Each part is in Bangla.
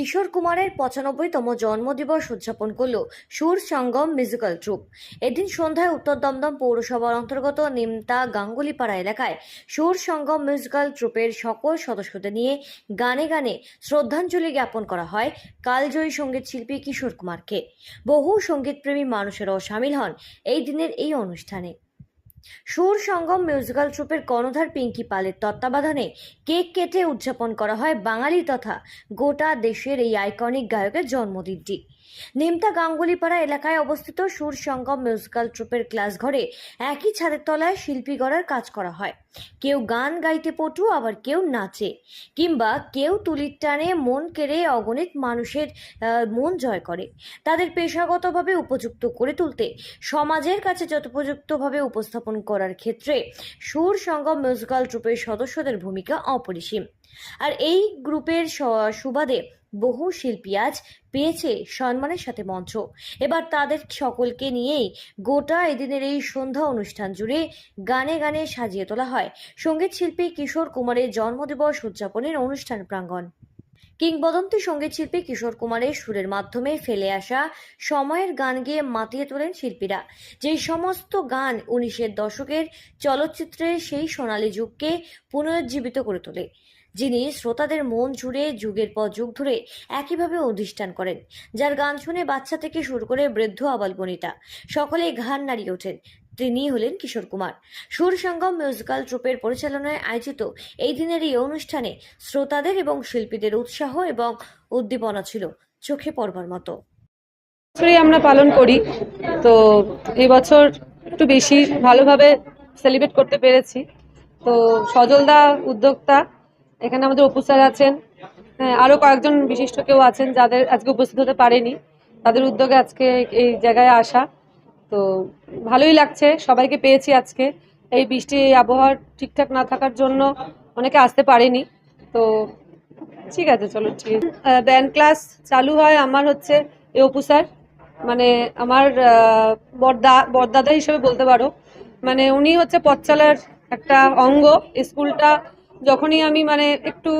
কিশোর কুমারের পঁচানব্বইতম জন্মদিবস উদযাপন করল সুর সঙ্গম মিউজিক্যাল ট্রুপ এদিন সন্ধ্যায় উত্তর দমদম পৌরসভার অন্তর্গত নিমতা গাঙ্গুলিপাড়া এলাকায় সুর সঙ্গম মিউজিক্যাল ট্রুপের সকল সদস্যদের নিয়ে গানে গানে শ্রদ্ধাঞ্জলি জ্ঞাপন করা হয় কালজয়ী সংগীত শিল্পী কিশোর কুমারকে। বহু সঙ্গীতপ্রেমী মানুষেরাও সামিল হন এই দিনের এই অনুষ্ঠানে। সুর সঙ্গম মিউজিক্যাল ট্রুপের কর্ণধার পিঙ্কি পালের তত্ত্বাবধানে কেক কেটে উদযাপন করা হয় বাঙালি তথা গোটা দেশের এই আইকনিক গায়কের জন্মদিনটি। নিমতা গাঙ্গুলিপাড়া এলাকায় অবস্থিত সুর সঙ্গম মিউজিক্যাল ট্রুপের ক্লাস ঘরে একই ছাদের তলায় শিল্পী গড়ার কাজ করা হয়। কেউ গান গাইতে পটু, আবার কেউ নাচে। কিংবা কেউ তুলির টানে মন কেড়ে অগণিত মানুষের মন জয় করে। তাদের পেশাগতভাবে উপযুক্ত করে তুলতে সমাজের কাছে যথোপযুক্তভাবে উপস্থাপন করার ক্ষেত্রে সুর সঙ্গম মিউজিক্যাল ট্রুপের সদস্যদের ভূমিকা অপরিসীম। আর এই গ্রুপের সুবাদে বহু শিল্পী আজ পেয়েছে সম্মানের সাথে মঞ্চ। এবার তাদের সকলকে নিয়েই গোটা এদিনের এই সন্ধ্যা অনুষ্ঠান জুড়ে গানে গানে সাজিয়ে তোলা হয়। সংগীত শিল্পী কিশোর কুমারের জন্মদিবস উদযাপনের অনুষ্ঠান প্রাঙ্গণ। কিংবদন্তি সংগীত শিল্পী কিশোর কুমারের সুরের মাধ্যমে ফেলে আসা সময়ের গান গেয়ে মাতিয়ে তোলেন শিল্পীরা। যেই সমস্ত গান উনিশের দশকের চলচ্চিত্রের সেই সোনালী যুগকে পুনরুজ্জীবিত করে তোলে। যিনি শ্রোতাদের মন জুড়ে যুগের পর যুগ ধরে একইভাবে অধিষ্ঠান করেন, যার গান শুনে বাচ্চা থেকে শুরু করে বৃদ্ধ আবাল বনিতা সকলেই ঘান নাড়িয়ে ওঠেন। তিনি হলেন কিশোর কুমার। সুর সঙ্গম মিউজিক্যাল ট্রুপের পরিচালনায় আয়োজিত এই দিনের এই অনুষ্ঠানে শ্রোতাদের এবং শিল্পীদের উৎসাহ এবং উদ্দীপনা ছিল চোখে পড়বার মতো। আমরা পালন করি, তো এবছর একটু বেশি ভালোভাবে সেলিব্রেট করতে পেরেছি। তো সজলদা উদ্যোক্তা এখানে আমাদের অপু স্যার আছেন। হ্যাঁ আরও কয়েকজন বিশিষ্ট কেউ আছেন যাদের আজকে উপস্থিত হতে পারেনি। তাদের উদ্যোগে আজকে এই জায়গায় আসা। তো ভালোই লাগছে সবাইকে পেয়েছি আজকে। এই বৃষ্টি এই আবহাওয়া ঠিকঠাক না থাকার জন্য অনেকে আসতে পারেনি। তো ঠিক আছে চলো ঠিক ব্যান্ড ক্লাস চালু হয় আমার হচ্ছে এ অপু স্যার। মানে আমার আহ, বড়দা বড়দাদা হিসেবে বলতে পারো। মানে উনি হচ্ছে পথ চলার একটা অঙ্গ। স্কুলটা যখনই আমি মানে একটু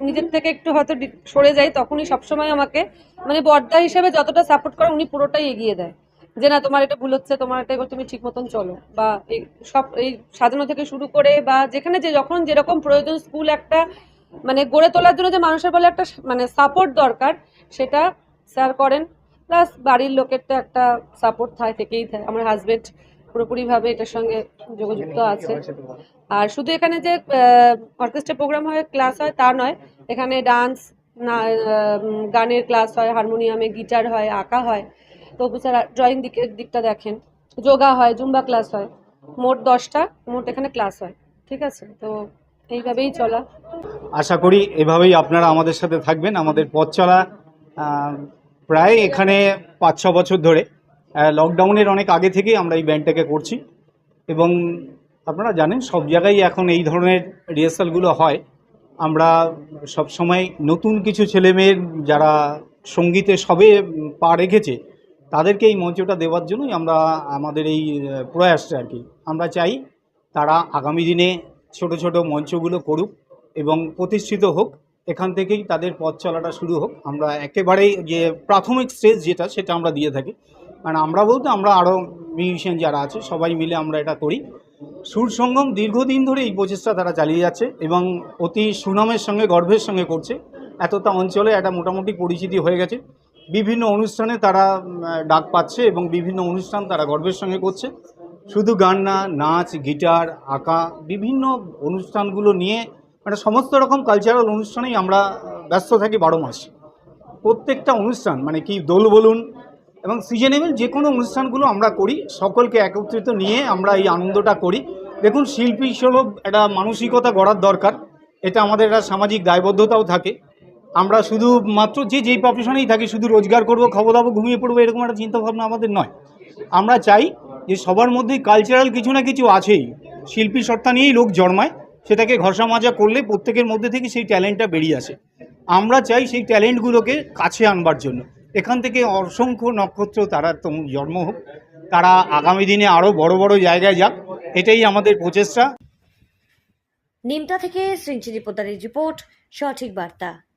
নিজের থেকে একটু হয়তো সরে যাই, তখনই সবসময় আমাকে মানে বর্দা হিসেবে যতটা সাপোর্ট করে উনি পুরোটাই এগিয়ে দেয়। যে না, তোমার এটা ভুল হচ্ছে, তোমার এটা তুমি ঠিক মতন চলো। বা এই সব, এই সাজানো থেকে শুরু করে বা যেখানে যে, যখন যেরকম প্রয়োজন স্কুল একটা মানে গড়ে তোলার জন্য যে মানুষের বলে একটা মানে সাপোর্ট দরকার, সেটা স্যার করেন। প্লাস বাড়ির লোকের তো একটা সাপোর্ট থাকে থেকেই থাকে আমার হাজবেন্ড পুরোপুরিভাবে এটার সঙ্গে যোগযুক্ত আছে। আর শুধু এখানে যে অর্কেস্ট্রা প্রোগ্রাম হয় ক্লাস হয় তা নয়। এখানে ডান্স না গানের ক্লাস হয় হারমোনিয়ামে গিটার হয় আঁকা হয়। তো স্যার ড্রয়িং দিকের দিকটা দেখেন। যোগা হয় জুম্বা ক্লাস হয়। মোট দশটা মোট এখানে ক্লাস হয়। ঠিক আছে? তো এইভাবেই চলা। আশা করি এভাবেই আপনারা আমাদের সাথে থাকবেন। আমাদের পথ চলা প্রায় এখানে পাঁচ ছ বছর ধরে। লকডাউনের অনেক আগে থেকেই আমরা এই ব্যান্ডটাকে করছি। এবং আপনারা জানেন, সব জায়গায় এখন এই ধরনের রিহার্সালগুলো হয়। আমরা সব সময় নতুন কিছু ছেলেমেয়ের যারা সঙ্গীতে সবে পা রেখেছে, তাদেরকে এই মঞ্চটা দেওয়ার জন্যই আমরা, আমাদের এই প্রয়াসটা আর কি। আমরা চাই তারা আগামী দিনে ছোট ছোট মঞ্চগুলো করুক এবং প্রতিষ্ঠিত হোক, এখান থেকেই তাদের পথ চলাটা শুরু হোক। আমরা একেবারেই যে প্রাথমিক স্টেজ যেটা, সেটা আমরা দিয়ে থাকি। মানে আমরা বলতে, আমরা আরও মিউজিশিয়ান যারা আছে, সবাই মিলে আমরা এটা করি। সুর সঙ্গম দীর্ঘদিন ধরে এই প্রচেষ্টা তারা চালিয়ে যাচ্ছে এবং অতি সুনামের সঙ্গে গর্বের সঙ্গে করছে। এতটা অঞ্চলে একটা মোটামুটি পরিচিতি হয়ে গেছে। বিভিন্ন অনুষ্ঠানে তারা ডাক পাচ্ছে এবং বিভিন্ন অনুষ্ঠান তারা গর্বের সঙ্গে করছে। শুধু গান না, নাচ, গিটার, আঁকা, বিভিন্ন অনুষ্ঠানগুলো নিয়ে মানে সমস্ত রকম কালচারাল অনুষ্ঠানেই আমরা ব্যস্ত থাকি বারো মাস। প্রত্যেকটা অনুষ্ঠান মানে কি দোল বলুন এবং সিজনেবল যে কোনো অনুষ্ঠানগুলো আমরা করি, সকলকে একত্রিত নিয়ে আমরা এই আনন্দটা করি। দেখুন, শিল্পী হিসেবেও একটা মানসিকতা গড়ার দরকার। এটা আমাদের একটা সামাজিক দায়বদ্ধতাও থাকে। আমরা শুধু মাত্র যে, যেই প্রফেশনেই থাকি, শুধু রোজগার করব খাব দাবো, ঘুমিয়ে পড়ব, এরকম একটা চিন্তাভাবনা আমাদের নয়। আমরা চাই যে, সবার মধ্যেই কালচারাল কিছু না কিছু আছেই। শিল্পী সত্তা নিয়েই লোক জন্মায়, সেটাকে ঘষা মাজা করলে প্রত্যেকের মধ্যে থেকে সেই ট্যালেন্টটা বেরিয়ে আসে। আমরা চাই সেই ট্যালেন্টগুলোকে কাছে আনবার জন্য। এখান থেকে অসংখ্য নক্ষত্র তারা জন্ম হোক। তারা আগামী দিনে আরও বড় বড় জায়গায় যাক। এটাই আমাদের প্রচেষ্টা। নিমতা থেকে পোদ্দারের রিপোর্ট, সঠিক বার্তা।